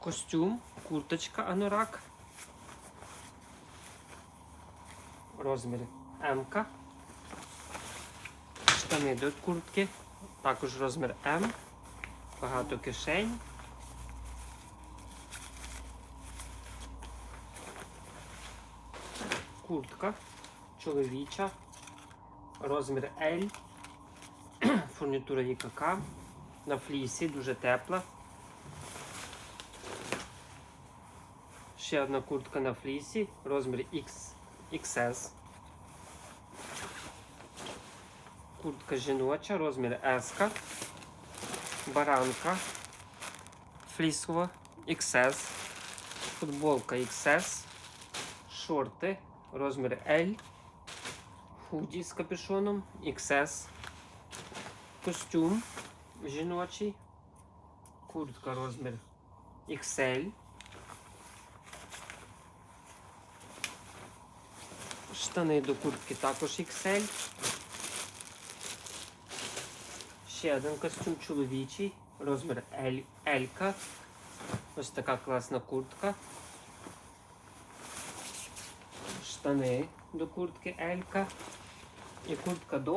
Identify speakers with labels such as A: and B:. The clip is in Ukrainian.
A: Костюм, курточка анорак. Розмір М. Штани до куртки. Також розмір М. Багато кишень. Куртка чоловіча. Розмір L. Фурнітура ЄКК. На флісі дуже тепла. Ще одна куртка на флісі, розмір X, XS. Куртка жіноча, розмір S. Баранка флісова XS. Футболка XS. Шорти, розмір L. Худі з капюшоном XS. Костюм жіночий. Куртка розмір XL. Штани до куртки також XL. Ще один костюм чоловічий, розмір L. Ось така класна куртка. Штани до куртки L. І куртка до